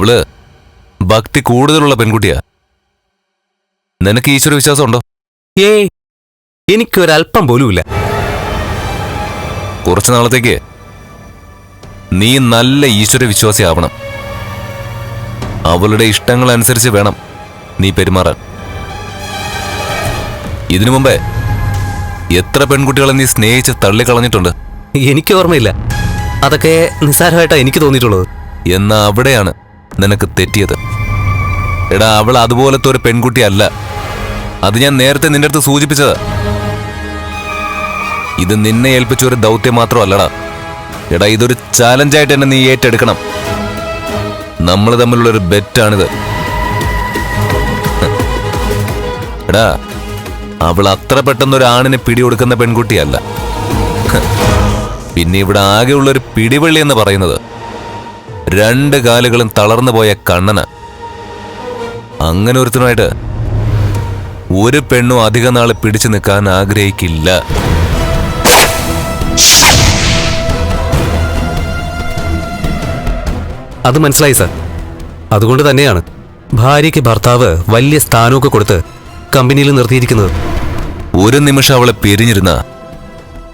അവൾ ഭക്തി കൂടുതലുള്ള പെൺകുട്ടിയാ. നിനക്ക് ഈശ്വര വിശ്വാസം ഉണ്ടോ ഏയ് എനിക്കൊരല്പം പോലുമില്ല. കുറച്ചു നാളത്തേക്ക് നീ നല്ല ഈശ്വര വിശ്വാസി ആവണം. അവളുടെ ഇഷ്ടങ്ങൾ അനുസരിച്ച് വേണം നീ പെരുമാറാൻ. ഇതിനു മുമ്പേ എത്ര പെൺകുട്ടികളെ നീ സ്നേഹിച്ച് തള്ളിക്കളഞ്ഞിട്ടുണ്ട്? എനിക്ക് ഓർമ്മയില്ല. അതൊക്കെ നിസ്സാരമായിട്ടാണ് എനിക്ക് തോന്നിയിട്ടുള്ളത്. എന്നാ അവിടെയാണ്. നിനക്ക് തെറ്റിയത്. എടാ അവൾ അതുപോലത്തെ ഒരു പെൺകുട്ടിയല്ല അത് ഞാൻ നേരത്തെ നിന്റെ അടുത്ത് സൂചിപ്പിച്ചത്. ഇത് നിന്നെ ഏൽപ്പിച്ച ഒരു ദൗത്യം മാത്രമല്ലടാ. എടാ ഇതൊരു ചാലഞ്ചായിട്ട് തന്നെ നീ ഏറ്റെടുക്കണം. നമ്മൾ തമ്മിലുള്ള ഒരു ബെറ്റാണിത്. എടാ അവൾ അത്ര പെട്ടെന്ന് ഒരു ആണിനെ പിടികൊടുക്കുന്ന പെൺകുട്ടിയല്ല. പിന്നെ ഇവിടെ ആകെയുള്ള ഒരു പിടിവള്ളി എന്ന് പറയുന്നത്. രണ്ട് കാലുകളും തളർന്നു പോയ കണ്ണന്. അങ്ങനെ ഒരുത്തനായിട്ട് ഒരു പെണ്ണും അധിക നാൾ പിടിച്ചു നിൽക്കാൻ ആഗ്രഹിക്കില്ല. അത് മനസ്സിലായി സർ. അതുകൊണ്ട് തന്നെയാണ് ഭാര്യയ്ക്ക് ഭർത്താവ് വലിയ സ്ഥാനമൊക്കെ കൊടുത്ത് കമ്പനിയിൽ നിർത്തിയിരിക്കുന്നത്. ഒരു നിമിഷം അവളെ പിരിഞ്ഞിരുന്ന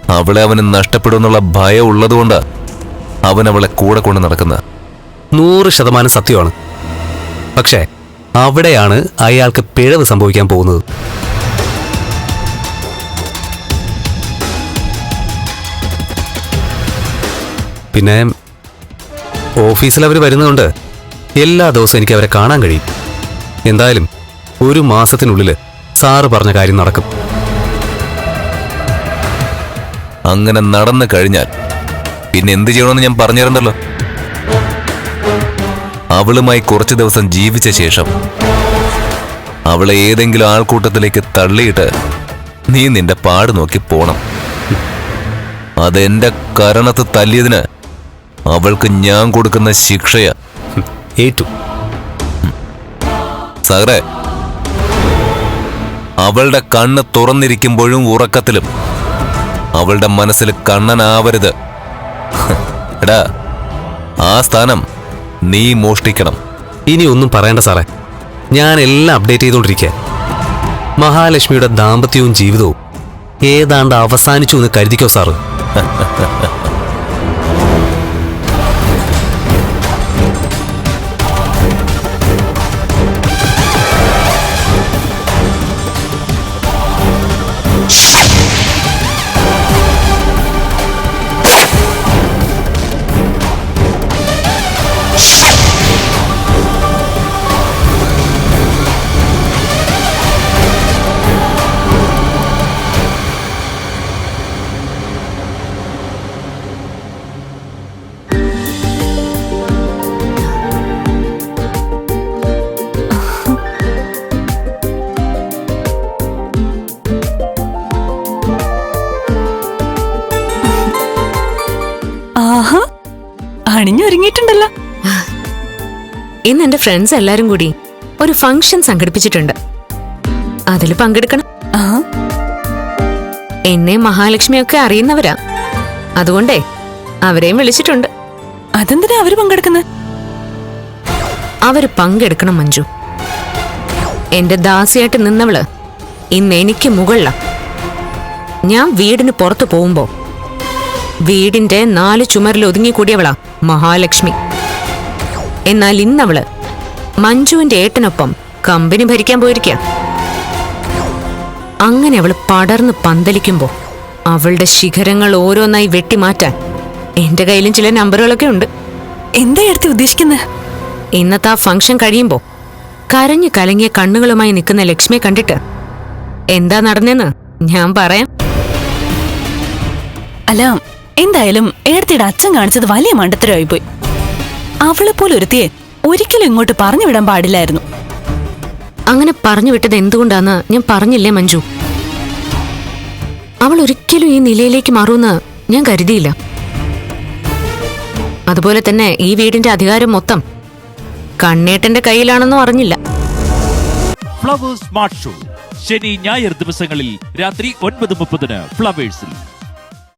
അവളെ അവന് നഷ്ടപ്പെടുമെന്നുള്ള ഭയം ഉള്ളതുകൊണ്ട് അവൻ അവളെ കൂടെ കൊണ്ട് നടക്കുന്ന. നൂറ് ശതമാനം സത്യമാണ്. പക്ഷേ അവിടെയാണ് അയാൾക്ക് പിഴവ് സംഭവിക്കാൻ പോകുന്നത്. പിന്നെ ഓഫീസിൽ അവർ വരുന്നതുകൊണ്ട് എല്ലാ ദിവസവും എനിക്ക് അവരെ കാണാൻ കഴിയും. എന്തായാലും ഒരു മാസത്തിനുള്ളിൽ സാറ് പറഞ്ഞ കാര്യം നടക്കും. അങ്ങനെ നടന്നു കഴിഞ്ഞാൽ പിന്നെ എന്ത് ചെയ്യണമെന്ന് ഞാൻ പറഞ്ഞിരുന്നല്ലോ അവളുമായി കുറച്ചു ദിവസം ജീവിച്ച ശേഷം അവളെ ഏതെങ്കിലും ആൾക്കൂട്ടത്തിലേക്ക് തള്ളിയിട്ട് നീ നിന്റെ പാട് നോക്കി പോണം. അതെന്റെ കരണത്ത് തല്ലിയതിന് അവൾക്ക് ഞാൻ കൊടുക്കുന്ന ശിക്ഷയ. ഏറ്റു. സാറേ അവളുടെ കണ്ണ് തുറന്നിരിക്കുമ്പോഴും ഉറക്കത്തിലും അവളുടെ മനസ്സിൽ കണ്ണനാവരുത്. എടാ ആ സ്ഥാനം നീ മോഷ്ടിക്കണം. ഇനി ഒന്നും പറയണ്ട സാറേ. ഞാൻ എല്ലാം അപ്ഡേറ്റ് ചെയ്തുകൊണ്ടിരിക്കുക മഹാലക്ഷ്മിയുടെ ദാമ്പത്യവും ജീവിതവും ഏതാണ്ട് അവസാനിച്ചു എന്ന് കരുതിക്കോ സാറ്? അണിഞ്ഞൊരുങ്ങിയിട്ടുണ്ടല്ലോ. ഇന്ന് എന്റെ ഫ്രണ്ട്സ് എല്ലാരും കൂടി ഒരു ഫംഗ്ഷൻ സംഘടിപ്പിച്ചിട്ടുണ്ട്. അതിൽ പങ്കെടുക്കണം. എന്നെ മഹാലക്ഷ്മിയൊക്കെ അറിയുന്നവരാ. അതുകൊണ്ടേ അവരെയും വിളിച്ചിട്ടുണ്ട്. അതെന്തിനാ അവർ പങ്കെടുക്കുന്നത് അവർ പങ്കെടുക്കണം മഞ്ജു. എന്റെ ദാസിയായിട്ട് നിന്നവൾ ഇന്ന് എനിക്ക് മുകളില. ഞാൻ വീടിന് പുറത്തു പോകുമ്പോ വീടിന്റെ നാല് ചുമരിൽ ഒതുങ്ങിക്കൂടിയവളാ മഹാലക്ഷ്മി. എന്നാൽ ഇന്നവൾ മഞ്ജുവിന്റെ ഏട്ടനൊപ്പം കമ്പനി ഭരിക്കാൻ പോയിരിക്ക. അങ്ങനെ അവൾ പടർന്ന് പന്തലിക്കുമ്പോ അവളുടെ ശിഖരങ്ങൾ ഓരോന്നായി വെട്ടിമാറ്റാൻ എന്റെ കയ്യിലും ചില നമ്പറുകളൊക്കെ ഉണ്ട്. എന്താ എടുത്ത് ഉദ്ദേശിക്കുന്നത് ഇന്നത്തെ ആ ഫംഗ്ഷൻ കഴിയുമ്പോ കരഞ്ഞു കലങ്ങിയ കണ്ണുകളുമായി നിൽക്കുന്ന ലക്ഷ്മിയെ കണ്ടിട്ട് എന്താ നടന്നെന്ന് ഞാൻ പറയാം. അല്ല എന്തായാലും ഏടത്തിയുടെ അച്ഛൻ കാണിച്ചത് വലിയ മണ്ടത്തരമായി പോയി അവളെ പോലെ ഒരുത്തിയെ ഒരിക്കലും ഇങ്ങോട്ട് പറഞ്ഞു വിടാൻ പാടില്ലായിരുന്നു. അങ്ങനെ പറഞ്ഞു വിട്ടത് എന്തുകൊണ്ടാന്ന് ഞാൻ പറഞ്ഞില്ലേ മഞ്ജു? അവൾ ഒരിക്കലും ഈ നിലയിലേക്ക് മാറുമെന്ന് ഞാൻ കരുതിയില്ല. അതുപോലെ തന്നെ ഈ വീടിന്റെ അധികാരം മൊത്തം കണ്ണേട്ടന്റെ കയ്യിലാണെന്നും അറിഞ്ഞില്ല. Flowers smart show. ശനി ഞായർ ദിവസങ്ങളിൽ രാത്രി ഒൻപത് മുപ്പതിന് ഫ്ലവേഴ്സിൽ.